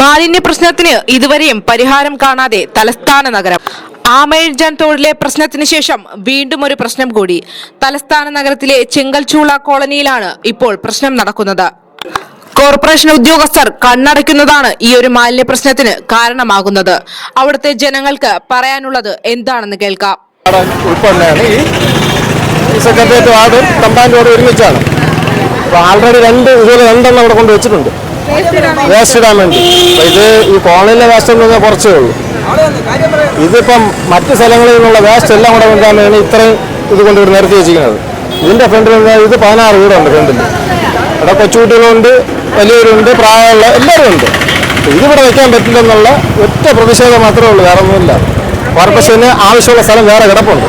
മാലിന്യ പ്രശ്നത്തിന് ഇതുവരെയും പരിഹാരം കാണാതെ തലസ്ഥാന നഗരം. ആമയിഴാൻ തോടിലെ പ്രശ്നത്തിന് ശേഷം വീണ്ടും ഒരു പ്രശ്നം കൂടി. തലസ്ഥാന നഗരത്തിലെ ചെങ്കൽച്ചൂള കോളനിയിലാണ് ഇപ്പോൾ പ്രശ്നം നടക്കുന്നത്. കോർപ്പറേഷൻ ഉദ്യോഗസ്ഥർ കണ്ണടയ്ക്കുന്നതാണ് ഈ ഒരു മാലിന്യ പ്രശ്നത്തിന് കാരണമാകുന്നത്. അവിടുത്തെ ജനങ്ങൾക്ക് പറയാനുള്ളത് എന്താണെന്ന് കേൾക്കാം. സെക്രട്ടേറിയറ്റ് വാർഡും തമ്പാൻ വാർഡും ഒരുമിച്ചാണ്. ആൾറെഡി രണ്ട് ഇതുപോലെ രണ്ടെണ്ണം അവിടെ കൊണ്ട് വെച്ചിട്ടുണ്ട്. വേസ്റ്റ് ഇടാൻ വേണ്ടി ഇത് ഈ കോളനിയിലെ വേസ്റ്റ് എന്ന് പറഞ്ഞാൽ കുറച്ചേ ഉള്ളൂ. ഇതിപ്പം മറ്റു സ്ഥലങ്ങളിൽ നിന്നുള്ള വേസ്റ്റ് എല്ലാം കൂടെ കൊണ്ടാണ് ഇത്രയും ഇത് കൊണ്ട് ഇവിടെ നിരത്തി വെച്ചിരിക്കുന്നത്. ഇതിന്റെ ഫ്രണ്ടിൽ ഇത് പതിനാറ് വീടുണ്ട് ഫ്രണ്ടിൽ ഇവിടെ കൊച്ചുകുട്ടികളുണ്ട് വലിയവരുണ്ട് പ്രായമുള്ള എല്ലാവരും ഉണ്ട്. ഇതിവിടെ വെക്കാൻ പറ്റില്ലെന്നുള്ള ഒറ്റ പ്രതിഷേധം മാത്രമേ ഉള്ളൂ വേറെ ഒന്നുമില്ല കോർപ്പറേഷന് ആവശ്യമുള്ള സ്ഥലം വേറെ കിടപ്പുണ്ട്.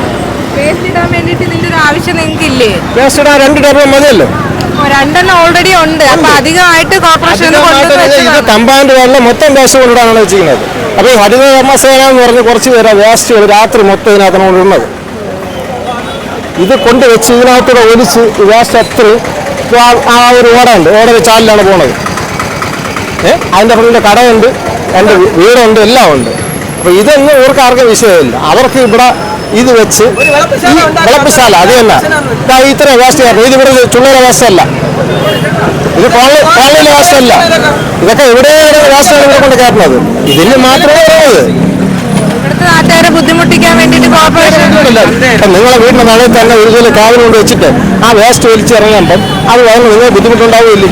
ഇതിന്റെ വേസ്റ്റ് ഇടാൻ രണ്ട് ടേബിൾ മതിയല്ലോ? രണ്ടെണ്ണം ഓൾറെഡി ഉണ്ട്. അപ്പൊ അധികമായിട്ട് കോർപ്പറേഷൻ ഇത് തമ്പാന്റെ വെള്ളം മൊത്തം വേസ്റ്റ് കൊണ്ടിടാനാണ് വെച്ചിരിക്കുന്നത്. അപ്പൊ ഈ ഹരിത കർമ്മസേന എന്ന് പറഞ്ഞ് കുറച്ച് പേര് വേസ്റ്റ് രാത്രി മൊത്തം ഇതിനകത്താണ് കൊണ്ടിടുന്നത് ഇത് കൊണ്ട് വെച്ച് ഇതിനകത്തൂടെ ഒലിച്ച് വേസ്റ്റ് എത്ര ആ- ഒരു ഒരു ഉണ്ട്. ഓട ചാലിലാണ് പോണത്. ഏ? അതിന്റെ ഫ്രണ്ടിൽ കടയുണ്ട് വീ- വീടുണ്ട് എല്ലാം ഉണ്ട് അപ്പോൾ ഇതൊന്നും ഇവർക്ക് ആർക്കും വിഷയമില്ല. അവർക്ക് ഇവിടെ ഇത് വെച്ച് വിളപ്പശാല അത് തന്നെ. ഇത്ര വേസ്റ്റ് ഇത് ഇവിടെ ചുള്ളയുടെ വേസ്റ്റ് അല്ല ഇത് കോളനി കോളനിയിലെ വേസ്റ്റ് അല്ല ഇതൊക്കെ ഇവിടെ വേസ്റ്റാണ് ഇവിടെ കൊണ്ട് കയറുന്നത് ഇതിന് മാത്രമേ ഉള്ളത് നാട്ടുകാരെ ബുദ്ധിമുട്ടിക്കാൻ വേണ്ടിട്ട് നിങ്ങളെ വീടിന്റെ നാളെ തന്നെ ഒരു കാവിന് കൊണ്ട് വെച്ചിട്ട് ആ വേസ്റ്റ് വലിച്ചിറങ്ങുമ്പം അത് വന്ന് നിങ്ങൾ ബുദ്ധിമുട്ടുണ്ടാവില്ലേ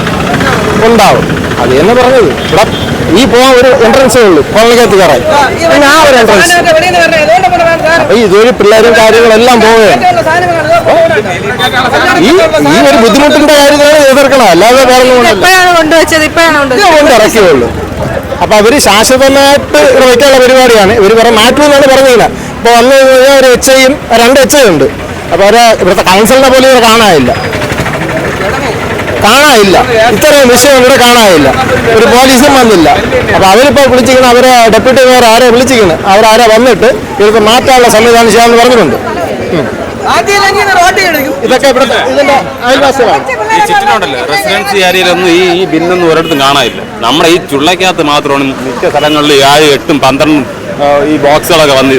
ഉണ്ടാവും. അത് എന്നെ പറഞ്ഞത്. ഇവിടെ ഈ പോകാൻ ഒരു എൻട്രൻസേ ഉള്ളൂ. കോളനിക്കകത്ത് കയറാൻ. പിന്നെ ആ ഒരു എൻട്രൻസ് അപ്പൊ ജോലി പിള്ളേരും കാര്യങ്ങളെല്ലാം പോവുകയാണ്. ഈ ഈ ഒരു ബുദ്ധിമുട്ടിന്റെ കാര്യത്തിലാണ് എതിർക്കണം. അല്ലാതെ കൊണ്ട് ഇറക്കിയുള്ളൂ അപ്പൊ അവർ ശാശ്വതമായിട്ട് വയ്ക്കാനുള്ള പരിപാടിയാണ്. ഇവർ പറഞ്ഞ മാറ്റുമെന്നാണ് പറഞ്ഞില്ല ഇപ്പൊ വന്നു കഴിഞ്ഞാൽ ഒരു എച്ച് ഐയും രണ്ട് എച്ച് ഐ ഉണ്ട്. അപ്പൊ അവരെ ഇവിടുത്തെ കൗൺസിലിനെ പോലും ഇവർ കാണാനില്ല. കാണാനില്ല. ഇത്രയും വിഷയം ഇവിടെ കാണാനില്ല. ഒരു പോലീസും വന്നില്ല. അപ്പൊ അവരിപ്പോ വിളിച്ചിരിക്കുന്ന അവരെ ഡെപ്യൂട്ടി മേയർ ആരെ വിളിച്ചിരിക്കുന്നത് അവരാരെ വന്നിട്ട് ഇവർക്ക് മാറ്റാനുള്ള സംവിധാനം ചെയ്യാമെന്ന് പറഞ്ഞിട്ടുണ്ട്. ഇതൊക്കെ അയൽവാസികളാണ്. ഈ ഈ കാണാനില്ല. നമ്മുടെ ഈ ചുള്ളക്കകത്ത് മാത്രമാണ് മിക്ക സ്ഥലങ്ങളിൽ ഏഴ് എട്ടും പന്ത്രണ്ടും ഈ ബോക്സുകളൊക്കെ വന്ന്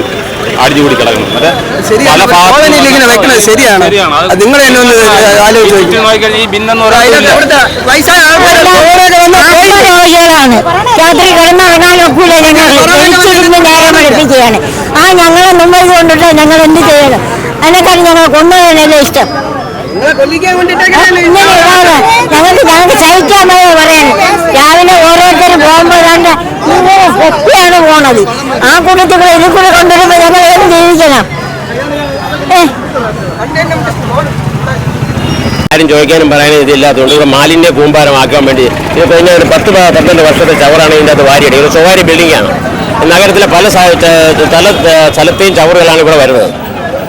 അടിഞ്ഞുകൂടി കിടക്കുന്നു. മറ്റേ പല ഭാഗത്തും കോളനിയിൽ ശരിയാണ്. നിങ്ങൾ തന്നെ ഒന്ന് ആലോചിച്ച് രാത്രി കിടന്നുറങ്ങാൻ ഒക്കൂല ഞങ്ങൾ. നേരം പഠിപ്പിക്കുകയാണ് ആ ഞങ്ങളെ മുമ്പ് കൊണ്ടിട്ട് ഞങ്ങൾ എന്ത് ചെയ്യണം? അതിനേക്കാൾ ഞങ്ങൾ കൊണ്ടുപോകാനല്ലേ ഇഷ്ടം. ഞങ്ങൾക്ക് ഞങ്ങൾക്ക് സഹിക്കാൻ പറയാൻ. രാവിലെ ഓരോരുത്തരും പോകുമ്പോൾ രണ്ട് ഇങ്ങനെ പോണത്. ആ കുടുംബത്തിൽ കൂടെ ഇതിൽ കൂടെ കൊണ്ടുവരുമ്പോൾ ഞങ്ങൾ ഏത് ജീവിക്കണം? ആരും ചോദിക്കാനും പറയാനും ഇതില്ലാത്തതുകൊണ്ട് ഇവിടെ മാലിന്യ കൂമ്പാരമാക്കാൻ വേണ്ടി ഇത് കഴിഞ്ഞ ഒരു പത്ത് പന്ത്രണ്ട് വർഷത്തെ ചവറാണ് ഇതിന്റെ അകത്ത് വാരിയടി ഒരു സ്വകാര്യ ബിൽഡിംഗാണ് നഗരത്തിലെ പല സ്ഥല സ്ഥലത്തെയും ചവറുകളാണ് ഇവിടെ വരുന്നത്.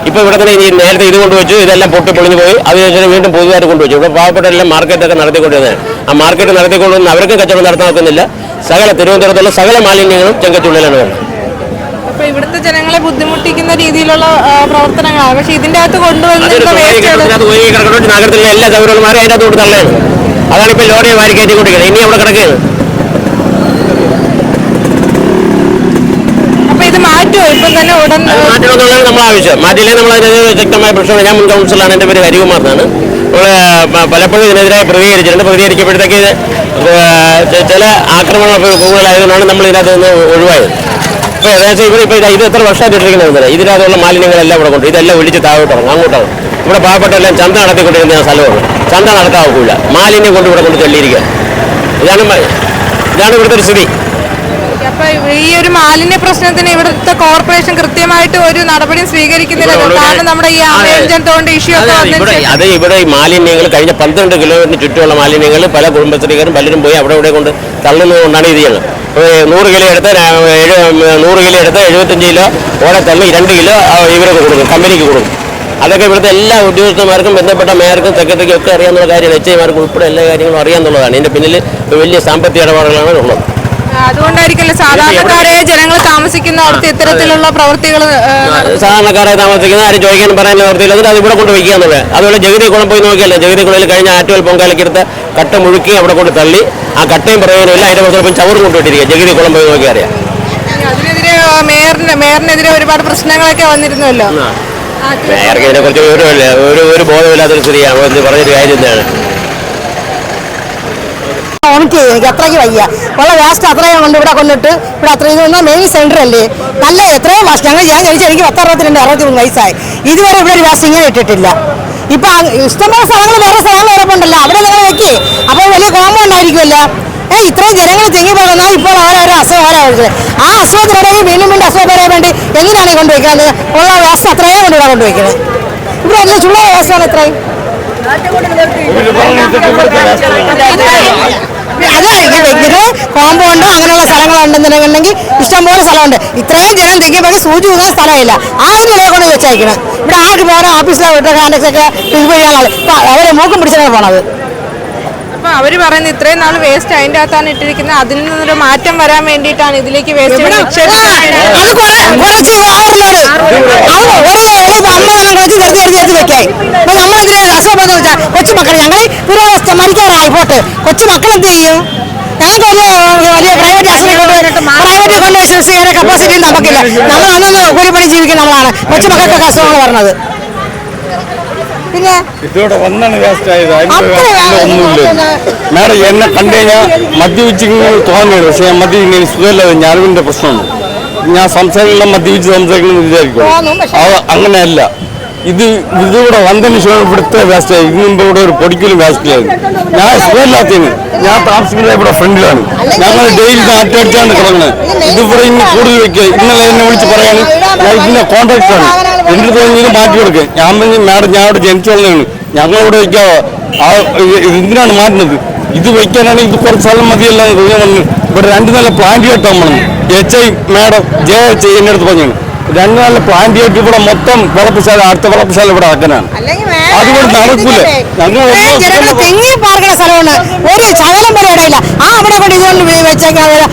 ഇപ്പോൾ ഇവിടെ തന്നെ ഈ നേരത്തെ ഇത് കൊണ്ടുവച്ചു ഇതെല്ലാം പൊട്ടി പൊളിഞ്ഞു പോയി. അതിനുശേഷം വീണ്ടും പുതുതായിട്ട് കൊണ്ടുവച്ചു. ഇവിടെ പാവപ്പെട്ടെല്ലാം മാർക്കറ്റൊക്കെ നടത്തിക്കൊണ്ടിരുന്നത്. ആ മാർക്കറ്റ് നടത്തിക്കൊണ്ടുവന്ന് അവർക്കും കച്ചവടം നടത്താൻ ഒക്കുന്നില്ല സകല തിരുവനന്തപുരത്തുള്ള സകല മാലിന്യങ്ങളും ചെങ്കച്ചുള്ളിലാണ് വരുന്നത്. അപ്പൊ ഇവിടുത്തെ ജനങ്ങളെ ബുദ്ധിമുട്ടിക്കുന്ന രീതിയിലുള്ള പ്രവർത്തനങ്ങളാണ്. പക്ഷെ ഇതിന്റെ അകത്ത് കിടക്കുന്നുണ്ട് നഗരത്തിലെ എല്ലാ ചവറുകളും അതിന്റെ അകത്തോട്ട് തള്ളയാണ്. അതാണ് ഇപ്പൊ ലോറിയെ വാരി കയറ്റിക്കൊണ്ടിരിക്കുന്നത്. ഇനി അവിടെ കിടക്കുകയാണ്. മാറ്റണമെന്നുള്ളതാണ് നമ്മുടെ ആവശ്യം. മാറ്റിയില്ലേ നമ്മൾ അതിനെതിരെ ശക്തമായ പ്രശ്നം ഞാൻ മുൻ കൗൺസിലാണ് എന്റെ പേര് ഹരികുമാർ എന്നാണ്. നമ്മൾ പലപ്പോഴും ഇതിനെതിരെ പ്രതികരിച്ചിട്ടുണ്ട്. പ്രതികരിക്കപ്പോഴത്തേക്ക് ചില ആക്രമണ കൂടുതലായതുകൊണ്ടാണ് നമ്മൾ ഇതിനകത്ത് നിന്ന് ഒഴിവായത്. ഇപ്പോൾ ഏകദേശം ഇവിടെ ഇപ്പോൾ ഇത് എത്ര വർഷമായിട്ട് ഇട്ടിരിക്കുന്നത് ഇതിനകത്തുള്ള മാലിന്യങ്ങളെല്ലാം ഇവിടെ കൊണ്ട് ഇതെല്ലാം ഒഴിച്ച് താഴോട്ട് അങ്ങോട്ടാണ് ഇവിടെ പാവപ്പെട്ടെല്ലാം ചന്ത നടത്തിക്കൊണ്ടിരുന്ന സ്ഥലമാണ്. ചന്ത നടത്താവൂല മാലിന്യം കൊണ്ട് ഇവിടെ കൊണ്ട് ചെല്ലിയിരിക്കുക ഇതാണ് ഇതാണ് ഇവിടുത്തെ ഒരു സ്ഥിതി. ഈ ഒരു മാലിന്യ പ്രശ്നത്തിന് ഇവിടുത്തെ കോർപ്പറേഷൻ കൃത്യമായിട്ട് ഒരു നടപടിയും സ്വീകരിക്കുന്നില്ലല്ലോ കാരണം നമ്മുടെ ഈ അതെ. ആമയഞ്ചത്തോണ്ട് ഇഷ്യൂ ഒക്കെ അതെ, ഇവിടെ മാലിന്യങ്ങൾ കഴിഞ്ഞ പന്ത്രണ്ട് കിലോമീറ്ററിന് ചുറ്റുമുള്ള മാലിന്യങ്ങൾ പല കുടുംബശ്രീകാരും പലരും പോയി അവിടെ ഇവിടെ കൊണ്ട് തള്ളുന്നതുകൊണ്ടാണ് ഇത് ചെയ്യുന്നത്. നൂറ് കിലോ എടുത്ത് നൂറ് കിലോ എടുത്ത് എഴുപത്തഞ്ച് കിലോ ഓടെ തള്ളി രണ്ട് കിലോ ആ, ഇവർക്ക് കൊടുക്കും കമ്പനിക്ക് കൊടുക്കും. അതൊക്കെ ഇവിടുത്തെ എല്ലാ ഉദ്യോഗസ്ഥന്മാർക്കും ബന്ധപ്പെട്ട മേയർക്കും സെക്രട്ടറിക്കും ഒക്കെ അറിയാവുന്ന കാര്യമാണ്. എച്ച് ഐമാർക്കും ഉൾപ്പെടെ എല്ലാ കാര്യങ്ങളും അറിയാമെന്നുള്ളതാണ് ഇതിന്റെ പിന്നിൽ വലിയ സാമ്പത്തിക ഇടപാടുകളാണ് ഉള്ളത്. അതുകൊണ്ടായിരിക്കല്ലോ സാധാരണക്കാരെ ജനങ്ങൾ താമസിക്കുന്ന അവിടുത്തെ ഇത്തരത്തിലുള്ള പ്രവൃത്തികൾ സാധാരണക്കാരെ താമസിക്കുന്ന ആരും ചോദിക്കാൻ പറയാൻ നിവൃത്തിയില്ല എന്നിട്ട് അത് ഇവിടെ കൊണ്ട് വയ്ക്കുക എന്നുള്ളത് അതുപോലെ ജഗതി കുളം പോയി നോക്കിയല്ലേ? ജഗതി കുളയിൽ കഴിഞ്ഞ ആറ്റുവൽ പൊങ്കാലക്കെടുത്ത് കട്ട മുഴുക്കി അവിടെ കൊണ്ട് തള്ളി. ആ കട്ടയും പ്രയോജനമില്ല അതിന്റെ പുറത്ത് ചവറ് കൊണ്ടുവിട്ടിരിക്കുക ജഗതി കുളം പോയി നോക്കി അറിയാം. അതിനെതിരെ മേയറിന് മേയറിനെതിരെ ഒരുപാട് പ്രശ്നങ്ങളൊക്കെ വന്നിരുന്നല്ലോ. മേയർക്ക് ഇതിനെ കുറിച്ച് ഒരു ഒരു ബോധമില്ലാത്തൊരു സ്ത്രീയാണ് പറഞ്ഞൊരു കാര്യം എന്താണ് എനിക്ക് എനിക്ക് അത്രയ്ക്ക് വയ്യ. ഉള്ള വേസ്റ്റ് അത്രയും കൊണ്ട് ഇവിടെ കൊണ്ടിട്ട് ഇവിടെ അത്രയും വന്നാൽ മെയിൻ സെന്റർ അല്ലേ? നല്ല എത്രയോ വാസ്റ്റ് ഞങ്ങൾ ഞാൻ കഴിച്ചാൽ എനിക്ക് പത്ത് അറുപത്തിരണ്ട് അറുപത്തി മൂന്ന് വയസ്സായി. ഇതുവരെ ഇവിടെ ഒരു വേസ്റ്റ് ഇങ്ങനെ ഇട്ടിട്ടില്ല. ഇപ്പൊ ഇഷ്ടംപോലെ സ്ഥലങ്ങൾ വേറെ സ്ഥലങ്ങൾ കിടപ്പുണ്ടല്ലോ അവിടെ നിങ്ങൾ വെക്കേ. അപ്പോൾ വലിയ കോമ്പൗണ്ട് ആയിരിക്കുമല്ലോ. ഏ ഇത്രയും ജനങ്ങൾ തിങ്ങി പോകുന്നാൽ ഇപ്പോൾ ഓരോരോ അസുഖം ഓരോ ആ അസുഖത്തിനിടയിൽ വീണ്ടും വീണ്ടും അസുഖം വരാൻ വേണ്ടി എന്തിനാണ് ഈ കൊണ്ടുവയ്ക്കുന്നത് ഉള്ള വേസ്റ്റ് അത്രയും കൊണ്ട് ഇവിടെ കൊണ്ടുവയ്ക്കുന്നത് ഇവിടെ എല്ലാം ചുള്ള വേസ്റ്റാണ് ഇത്രയും. അത് ഇത് കോമ്പൗണ്ടോ അങ്ങനെയുള്ള സ്ഥലങ്ങളുണ്ടെന്നുണ്ടെങ്കിൽ ഇഷ്ടംപോലെ സ്ഥലമുണ്ട്. ഇത്രയും ജനം തിങ്ങിയപ്പോൾ സൂചി ഊതാൻ സ്ഥലമില്ല. ആ ഒരു നിലയെ കൊണ്ട് വെച്ചേക്കണം. ഇവിടെ ആർക്ക് വേറെ ഓഫീസിലെ വിട്ട കാണ്ടക്സൊക്കെ ഇത് വഴിയാണ് അവരെ മൂക്കും പിടിച്ചാണ് പോണത്. അപ്പൊ അവർ പറയുന്നത് ഇത്രയും നാൾ വേസ്റ്റ് അതിന്റെ അകത്താണ് ഇട്ടിരിക്കുന്നത്. അതിൽ നിന്നൊരു മാറ്റം വരാൻ വേണ്ടിയിട്ടാണ് ഇതിലേക്ക് വേസ്റ്റ് ഒരു ഒരു അപ്പൊ അസുഖം വെച്ചാൽ കൊച്ചുമക്കൾ ഞങ്ങൾ പുരോഗസ്ഥ മരിക്കാറായി പോട്ട്. കൊച്ചുമക്കൾ എന്ത് ചെയ്യും? ഞങ്ങൾക്ക് വലിയ വലിയ പ്രൈവറ്റ് ആശുപത്രി പ്രൈവറ്റ് കൊണ്ട് ചെയ്യാൻ കപ്പാസിറ്റി നമുക്കില്ല. നമ്മൾ അന്നൊന്ന് കൂലിപ്പണി ജീവിക്കുന്ന നമ്മളാണ്. കൊച്ചുമക്കൾക്കൊക്കെ അസുഖങ്ങൾ പറഞ്ഞത് പിന്നെ ഇതോടെ വന്നാണ് വേസ്റ്റ് ആയത്. അത്ര ഒന്നുമില്ല. മാഡം എന്നെ കണ്ടു കഴിഞ്ഞാൽ മദ്യപിച്ചിങ്ങനെ തോന്നുന്നു പക്ഷെ ഞാൻ സുഖമില്ലാതെ ഞാനിതിന്റെ പ്രശ്നമാണ്. ഞാൻ സംസാരിക്കുന്ന മദ്യപിച്ച് സംസാരിക്കണം വിചാരിക്കും അങ്ങനെയല്ല. ഇത് ഇതിവിടെ വന്നതിന് ശേഷം ഇവിടുത്തെ വേസ്റ്റ് ആയി. ഇതിന് മുമ്പ് ഇവിടെ ഒരു പൊടിക്കലും വേസ്റ്റ് ആയി ഞാൻ സുഖമില്ലാത്തതിന്. ഞാൻ താമസിക്കുന്നത് ഇവിടെ ഫ്രണ്ടിലാണ്. ഞങ്ങൾ ഡെയിലി നാട്ടടിച്ചാണ് കിടക്കുന്നത്. ഇതിവിടെ ഇന്ന് കൂടുതൽ വെക്കുക. ഇന്നലെ എന്നെ വിളിച്ച് പറയാണ് ഞാൻ ഇതിന്റെ കോൺട്രാക്ടറാണ് എന്റെ തോന്നിയും മാറ്റി കൊടുക്കുക ഞാൻ പറഞ്ഞു മാഡം ഞാൻ അവിടെ ജനിച്ചു വന്നതാണ് ഞങ്ങളിവിടെ വയ്ക്കാവോ ആ ഇത് എന്തിനാണ് മാറ്റുന്നത്? ഇത് വയ്ക്കാനാണ് ഇത് കുറച്ച് സ്ഥലം മതിയല്ല എന്ന് ഞാൻ പറഞ്ഞു. ഇവിടെ രണ്ട് നല്ല പ്ലാന്റ് കേട്ടോ നമ്മൾ H I madam J H I എന്റെ അടുത്ത് പറഞ്ഞു രണ്ട് നല്ല പ്ലാന്റ് കേട്ട് ഇവിടെ മൊത്തം വളപ്പശാല അടുത്ത വളപ്പശാല ഇവിടെ ആക്കാനാണ്. അതുകൊണ്ട് നടക്കൂല. ഞങ്ങൾ ഒന്നും ജനങ്ങൾ തിങ്ങി പാർക്കുന്ന സ്ഥലമാണ് ഒരു ശകലം വരെ ഇടയില്ല. ആ അവിടെ കൊണ്ട് ഇതുകൊണ്ട് വെച്ചേക്കാൻ ഒരു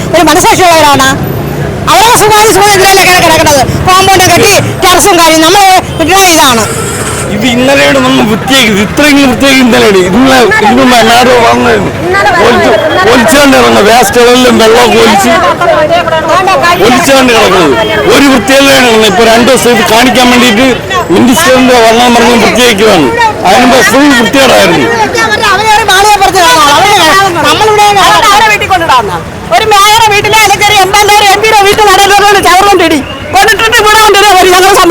അവരുടെ കിടക്കുന്നത്? കോമ്പൗണ്ട് കെട്ടി ടെറസും കാര്യം നമ്മൾ കിട്ടുന്ന ഇതാണ്. ഇത് ഇന്നലെയാണ് നമ്മൾ വൃത്തിയാക്കി ഇത്രയും വൃത്തിയാക്കി ഇന്നലെയാണ് ഇന്നലെ ഇന്നും നാട് വന്നായിരുന്നു ഒലിച്ചുകൊണ്ട് ഇറങ്ങുന്നത് വേസ്റ്റുകളിലും വെള്ളം ഒലിച്ച് ഒലിച്ചുകൊണ്ട് കിടക്കുന്നത് ഒരു വൃത്തിയല്ലാണ് കിടക്കുന്നത് ഇപ്പൊ രണ്ടു ദിവസം ഇത് കാണിക്കാൻ വേണ്ടിയിട്ട് മിനിസ്റ്ററിന്റെ വണ്ണം പറഞ്ഞ് വൃത്തിയാക്കിയതാണ്. അതിനുമ്പോ ഫുൾ വൃത്തികേടായിരുന്നു.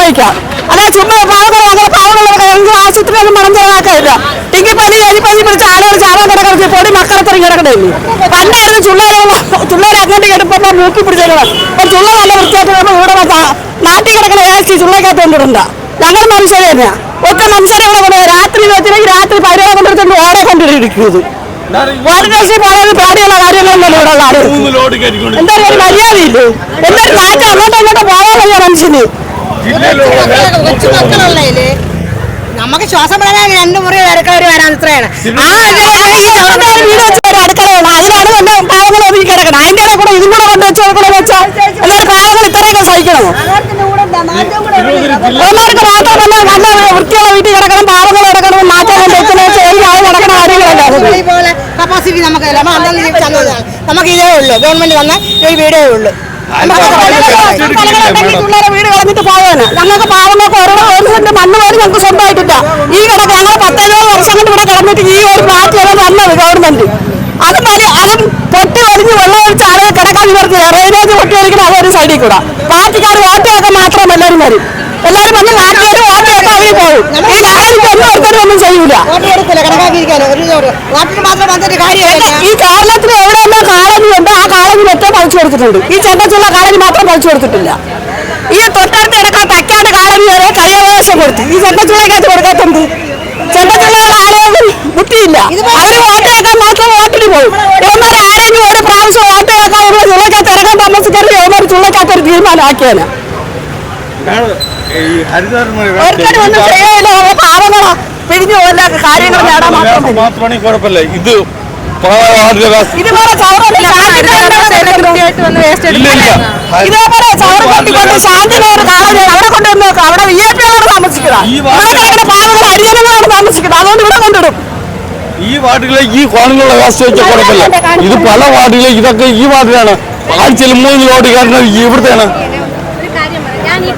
സമ്മതിക്കാം. അതെ ചുമ്മാ പാവങ്ങൾ അങ്ങനെ പാവങ്ങളൊക്കെ ഞങ്ങൾക്ക് ആശുപത്രിയൊന്നും മണം ചെലവാക്കില്ല എങ്കിൽ പനി എലിപ്പനി പിടിച്ച് ആളുകൾ ചാവാൻ കിടക്കുന്നത് പൊടി മക്കളത്തിരി കിടക്കണില്ലേ പണ്ടായിരുന്നു ചുള്ളേരെ ചുള്ളേരെ അങ്ങോട്ട് കിടപ്പോ മൂക്കി പിടിച്ചേക്കണം അപ്പൊ ചുള്ള നല്ല വൃത്തിയായിട്ട് വരുമ്പോൾ ഇവിടെ നാട്ടിൽ കിടക്കണ ഏഴ്ച ചുള്ളേക്കകത്ത് കൊണ്ടിടണ്ട ഞങ്ങൾ മനുഷ്യരെ തന്നെയാ. ഒക്കെ മനുഷ്യരെ കൊണ്ട് രാത്രി വെച്ചില്ലെങ്കിൽ രാത്രി പരിപാടി കൊണ്ടിരുത്തുകൊണ്ട് ഓടെ കൊണ്ടിരിക്കുന്നത് വാരണാസി പോകുന്നത് പേടിയുള്ള കാര്യങ്ങളൊന്നും ഇവിടെ ഉള്ള ആളുകൾ എന്തായാലും എന്താ ഒരു മര്യാദയില്ലേ? എന്താ ഒരു നാട്ടിൽ അങ്ങോട്ടും ഇങ്ങോട്ടും പോകാൻ വയ്യ മനുഷ്യന്. കൊച്ചുമക്കളുള്ളതിൽ നമുക്ക് ശ്വാസം പറയാൻ രണ്ട് മുറി അടുക്കള വരാൻ ഇത്രയാണ്. ആ വീട് വെച്ച ഒരു അടുക്കളയാണ് അതിലാണ് കൊണ്ട് പാവങ്ങൾ ഒതുങ്ങി കിടക്കണം. അതിന്റെ ഇടയിൽ കൂടെ ഇതും കൂടെ കൊണ്ട് വെച്ച് കൊടുക്കണം വെച്ചാൽ എന്നാൽ പാവങ്ങൾ ഇത്രയൊക്കെ സഹിക്കണമോ അവന്മാർക്ക് തന്നെ നല്ല വൃത്തിയുള്ള വീട്ടിൽ കിടക്കണം പാവങ്ങൾ കിടക്കണം മാറ്റാൻ വെക്കുന്ന കാര്യങ്ങളല്ല കപ്പാസിറ്റി നമുക്ക് നമുക്ക് ഇതേ ഉള്ളൂ. ഗവൺമെന്റ് വന്ന ഒരു വീടേ ഉള്ളൂ. പിള്ളേരെ വീട് കളഞ്ഞിട്ട് പോവാണ് ഞങ്ങൾക്ക് പാവങ്ങൾക്ക് ഓരോ ഒരു സെന്റ് മണ്ണ് പോലും ഞങ്ങൾക്ക് സ്വന്തമായിട്ടില്ല. ഈ കിടക്ക് ഞങ്ങൾ പത്തെഴുപത് വർഷം കൊണ്ട് ഇവിടെ കിടന്നിട്ട് ഈ ഒരു ഫ്ലാറ്റ് വരെ വന്നത് ഗവൺമെന്റ് അത് മതി അതും പൊട്ടി ഒടിഞ്ഞ് വെള്ളം ഒഴിച്ച് ആളുകൾ കിടക്കാൻ ഇവർക്ക് റെയിലേജ് പൊട്ടി ഒഴിക്കണം അതൊരു സൈഡിൽ കൂടെ. പാർട്ടിക്കാർ വോട്ടൊക്കെ മാത്രം എല്ലാവരും വരും. എല്ലാവരും വന്ന് നാട്ടുകാർ വോട്ടൊക്കെ അവർ പോകും. ഒന്നും ഒരുത്തരും ഒന്നും ചെയ്യൂല. ഈ കേരളത്തിൽ എവിടെയെല്ലാം കാളനി ഉണ്ട് ആ കാളനി ഒറ്റ പറിച്ചു കൊടുത്തിട്ടുണ്ട്. ഈ ചെമ്പച്ചുള്ള കാളനി മാത്രം പറിച്ചു കൊടുത്തിട്ടില്ല. ഈ തൊട്ടടുത്ത് കിടക്കാൻ തക്കാട് കാളനി വരെ കയ്യാവകാശം കൊടുത്തു. ഈ ചെമ്പച്ചുള്ളക്കകത്ത് കൊടുക്കാത്തുണ്ട് ചെണ്ടച്ചുള്ള ആളുകൾ ബുദ്ധിയില്ല അവർ വോട്ട് കേൾക്കാൻ മാത്രം വോട്ടിന് പോകും. ഇവന്മാർ ആരെങ്കിലും ഒരു പ്രാവശ്യം വോട്ട് കേൾക്കാൻ ചുള്ളക്കകത്ത് ഇറങ്ങാൻ താമസിക്കരുത്. ഇവന്മാർ ചുള്ളക്കകത്ത് ഒരു തീരുമാനമാക്കിയാണ് ഒരിക്കലും ഒന്നും പാവങ്ങളാ. പിരിഞ്ഞു കാര്യങ്ങൾ നേടാൻ മാത്രം മതി. ഇത് ഇതുപോലെ ഇതേപോലെ കൊട്ടിക്കൊണ്ട് അവിടെ കൊണ്ടുവന്ന് നോക്കാം. അവിടെ വി ഐ പികളാണ് താമസിക്കുന്നത് ഈ വാ- ഇവിടെ പാവങ്ങൾ താമസിക്കുന്നത് അതുകൊണ്ട് ഇവിടെ കൊണ്ടിടും. ഈ വാർഡിലേക്ക് ഈ കോളനിയുള്ള വേസ്റ്റ് വെച്ചാൽ കുഴപ്പമില്ല. ഇത് പല വാർഡിലേക്ക് ഇതൊക്കെ ഈ വാർഡിലാണ്. ആഴ്ചയിൽ മൂന്ന് ലോഡ് കാരണം ഇവിടുത്തെയാണ്. ഒരു കാര്യം പറയാം. ഞാൻ ഈ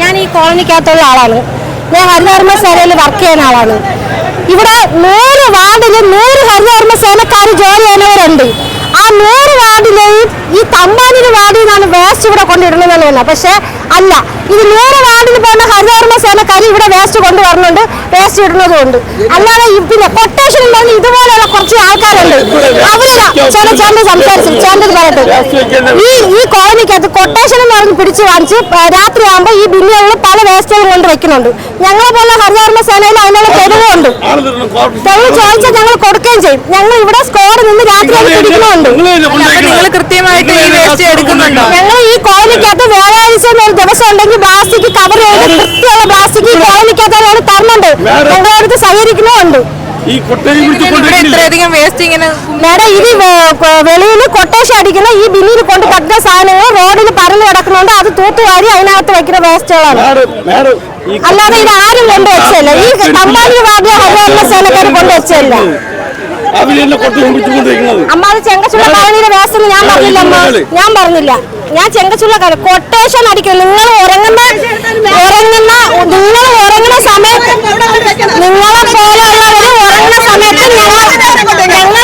ഞാൻ ഈ കോളനിക്കകത്തുള്ള ആളാണ്. ഞാൻ ഹരിതകർമ്മ സേനയിൽ വർക്ക് ചെയ്യുന്ന ആളാണ്. ഇവിടെ നൂറ് വാർഡിൽ നൂറ് ഹരിതകർമ്മ സേനക്കാർ ജോലി ചെയ്യുന്നവരുണ്ട്. ആ നൂറ് വാർഡിലെയും ഈ തമ്പാനൂർ വാർഡിൽ നിന്നാണ് വേസ്റ്റ് ഇവിടെ കൊണ്ടിടുന്നതല്ല പക്ഷെ അല്ല ഇത് നൂറ് വാർഡിൽ പോകുന്ന ഹരിതകർമ്മ കരി ഇവിടെ വേസ്റ്റ് കൊണ്ടുവരുന്നുണ്ട് വേസ്റ്റ് ഇടുന്നതുകൊണ്ട് അല്ലാതെ പിന്നെ കൊട്ടേഷൻ ഉണ്ടെങ്കിൽ ഇതുപോലെയുള്ള കുറച്ച് ആൾക്കാരുണ്ട്. അവരില്ല ചേട്ടൻ ചേട്ടൻ സംസാരിച്ചു ചേട്ടൻ പറയട്ടെ. ഈ ഈ കോളനിക്കകത്ത് കൊട്ടേഷൻ എന്ന് പറഞ്ഞ് പിടിച്ചു വാങ്ങിച്ച് രാത്രി ആകുമ്പോൾ ഈ ബില്ലുകളിൽ പല വേസ്റ്റുകൾ കൊണ്ട് വെക്കുന്നുണ്ട്. ഞങ്ങളെ പോലെ ഹരിതകർമ്മ സേനയിൽ അതിനുള്ള തെളിവുണ്ട്. തെളിവ് ചോദിച്ചാൽ ഞങ്ങൾ കൊടുക്കുകയും ചെയ്യും. ഞങ്ങൾ ഇവിടെ സ്കോർ നിന്ന് രാത്രി പിടിക്കുന്നുണ്ട്. ഞങ്ങൾ ഈ കോളനിക്കകത്ത് വ്യാഴാഴ്ച ദിവസം ഉണ്ടെങ്കിൽ പ്ലാസ്റ്റിക് കവർ ചെയ്ത് വൃത്തിയുള്ള പ്ലാസ്റ്റിക് കോളനിക്കകത്താണ് തരുന്നുണ്ട് ഞങ്ങളുടെ അടുത്ത് സഹകരിക്കുന്നുമുണ്ട് ഇത്രയധികം വേസ്റ്റ് ഇങ്ങനെ മേഡം ഇത് വെളിയിൽ കൊട്ടേഷൻ അടിക്കുന്ന ഈ ബില്ലിൽ കൊണ്ട് കട്ട സാധനങ്ങൾ റോഡിൽ പരന്നു കിടക്കുന്നുണ്ട് അത് തൂത്തുവാരി അതിനകത്ത് വെക്കുന്ന വേസ്റ്റുകളാണ് അല്ലാതെ ഇത് ആരും കൊണ്ട് വെച്ചല്ല ഈ തമ്പാനി വാർഡിലെ ഹരിതകർമ്മ സേനക്കാർ കൊണ്ട് വെച്ചല്ല അവരെന്നെ കൊട്ടയിൽ പിടിച്ചുകൊണ്ടിരിക്കുന്നത് അമ്മ അത് ചെങ്കച്ചുള്ള കോളനിയുടെ വേസ്റ്റ് ഞാൻ പറഞ്ഞില്ല അമ്മ ഞാൻ പറഞ്ഞില്ല ഞാൻ ചെങ്കച്ചുള്ള കാര്യം കൊട്ടേഷൻ അടിക്കുന്നു നിങ്ങൾ ഉറങ്ങുന്ന ഉറങ്ങുന്ന നിങ്ങൾ ഉറങ്ങുന്ന സമയത്ത് നിങ്ങളെ പോലെയുള്ളവര് ഉറങ്ങുന്ന സമയത്ത് ഞങ്ങൾ